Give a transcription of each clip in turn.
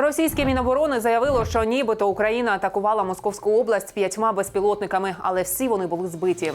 Російське міноборони заявило, що нібито Україна атакувала Московську область п'ятьма безпілотниками, але всі вони були збиті.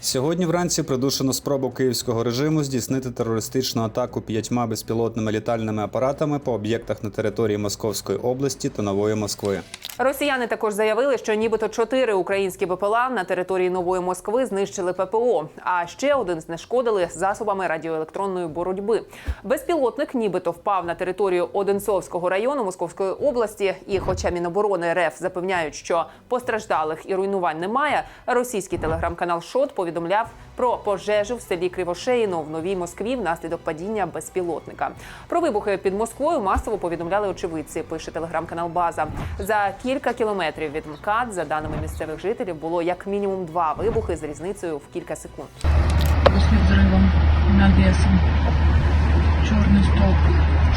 Сьогодні вранці придушено спробу київського режиму здійснити терористичну атаку п'ятьма безпілотними літальними апаратами по об'єктах на території Московської області та Нової Москви. Росіяни також заявили, що нібито чотири українські БПЛА на території Нової Москви знищили ППО, а ще один знешкодили засобами радіоелектронної боротьби. Безпілотник нібито впав на територію Одинцовського району Московської області. І, хоча Міноборони РФ запевняють, що постраждалих і руйнувань немає, російський телеграм-канал Шот повідомляв про пожежу в селі Кривошеїно в Новій Москві внаслідок падіння безпілотника. Про вибухи під Москвою масово повідомляли очевидці. Пише телеграм-канал База. За кілька кілометрів від МКАД, за даними місцевих жителів, було як мінімум два вибухи з різницею в кілька секунд. после взрыва над лесом. Черный столб.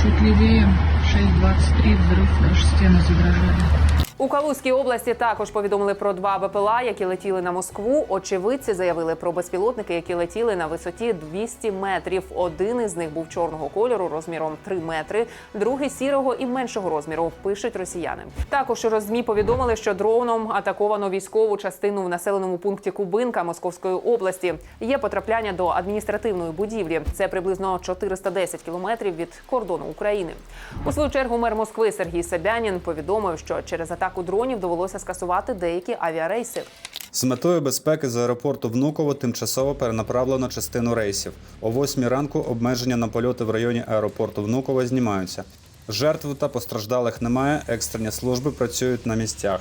Чуть левее 6.23 взрыв, аж стены задрожали. У Калузькій області також повідомили про два БПЛА, які летіли на Москву. Очевидці заявили про безпілотники, які летіли на висоті 200 метрів. Один із них був чорного кольору розміром 3 метри, другий сірого і меншого розміру. Пишуть росіяни. Також у ЗМІ повідомили, що дроном атаковано військову частину в населеному пункті Кубинка Московської області. Є потрапляння до адміністративної будівлі. Це приблизно 410 кілометрів від кордону України. У свою чергу мер Москви Сергій Собянін повідомив, що через атаку дронів довелося скасувати деякі авіарейси. З метою безпеки з аеропорту Внуково тимчасово перенаправлено частину рейсів. О 8 ранку обмеження на польоти в районі аеропорту Внуково знімаються. Жертв та постраждалих немає. Екстрені служби працюють на місцях.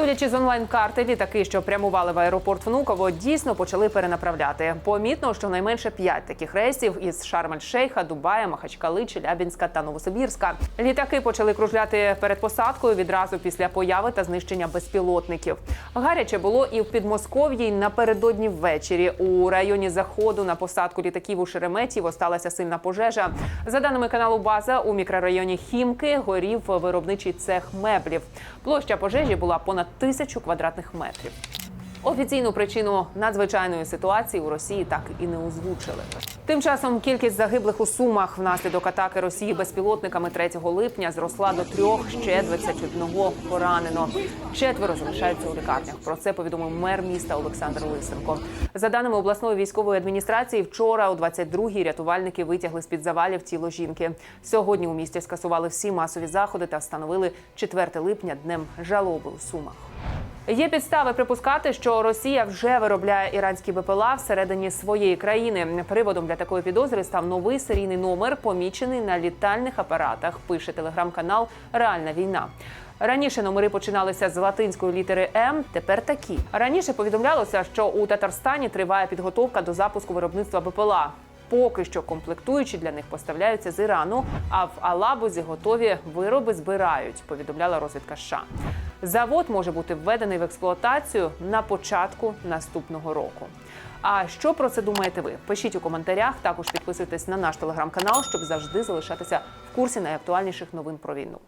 Судячи з онлайн-карти, літаки, що прямували в аеропорт Внуково, дійсно почали перенаправляти. Помітно, що найменше п'ять таких рейсів із Шарм-ель-Шейха, Дубая, Махачкали, Челябінська та Новосибірська. Літаки почали кружляти перед посадкою відразу після появи та знищення безпілотників. Гаряче було і в Підмосков'ї напередодні ввечері. У районі заходу на посадку літаків у Шереметьєво сталася сильна пожежа. За даними каналу База, у мікрорайоні Хімки горів виробничий цех меблів. Площа пожежі була понад тисячу квадратних метрів. Офіційну причину надзвичайної ситуації у Росії так і не озвучили. Тим часом кількість загиблих у Сумах внаслідок атаки Росії безпілотниками 3 липня зросла до трьох, ще 21 поранено. Четверо залишаються у лікарнях. Про це повідомив мер міста Олександр Лисенко. За даними обласної військової адміністрації, вчора о 22-й рятувальники витягли з під завалів тіло жінки. Сьогодні у місті скасували всі масові заходи та встановили 4 липня днем жалоби у Сумах. Є підстави припускати, що Росія вже виробляє іранські БПЛА всередині своєї країни. Приводом для такої підозри став новий серійний номер, помічений на літальних апаратах. Пише телеграм-канал Реальна війна. Раніше номери починалися з латинської літери М. Тепер такі. Раніше повідомлялося, що у Татарстані триває підготовка до запуску виробництва БПЛА. Поки що комплектуючі для них поставляються з Ірану, а в Алабузі готові вироби збирають. Повідомляла розвідка США. Завод може бути введений в експлуатацію на початку наступного року. А що про це думаєте ви? Пишіть у коментарях. Також підписуйтесь на наш телеграм-канал, щоб завжди залишатися в курсі найактуальніших новин про війну.